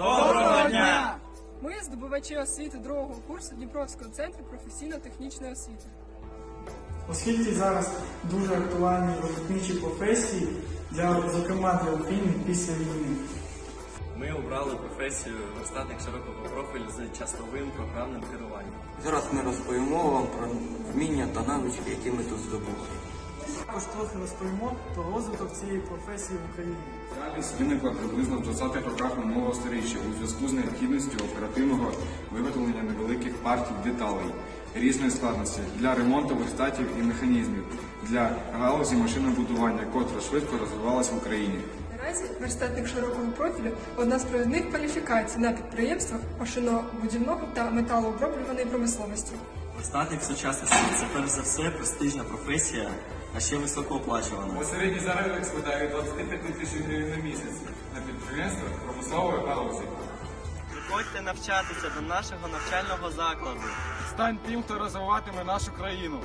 Доброго дня! Ми здобувачі освіти другого курсу Дніпровського центру професійно-технічної освіти. Оскільки зараз дуже актуальні робітничі професії, для, зокрема для України після війни. Ми обрали професію верстатник широкого профілю з часовим програмним керуванням. Зараз ми розповімо вам про вміння та навички, які ми тут здобули. Також трохи розповімо про розвиток цієї професії в Україні. Реальність виникла приблизно в 20-х роках минулого сторіччя у зв'язку з необхідністю оперативного виготовлення невеликих партій деталей різної складності для ремонту верстатів і механізмів для галузі машинобудування, котра швидко розвивалась в Україні. Наразі верстатник широкого профілю одна з провідних кваліфікацій на підприємствах машинобудівного та металооброблюваної промисловості. Верстатник в сучасний це перш за все престижна професія, а ще високооплачувана. Середній заробіток складає 25 тисяч гривень на місяць на підприємствах промислової галузі. Приходьте навчатися до нашого навчального закладу. Стань тим, хто розвиватиме нашу країну.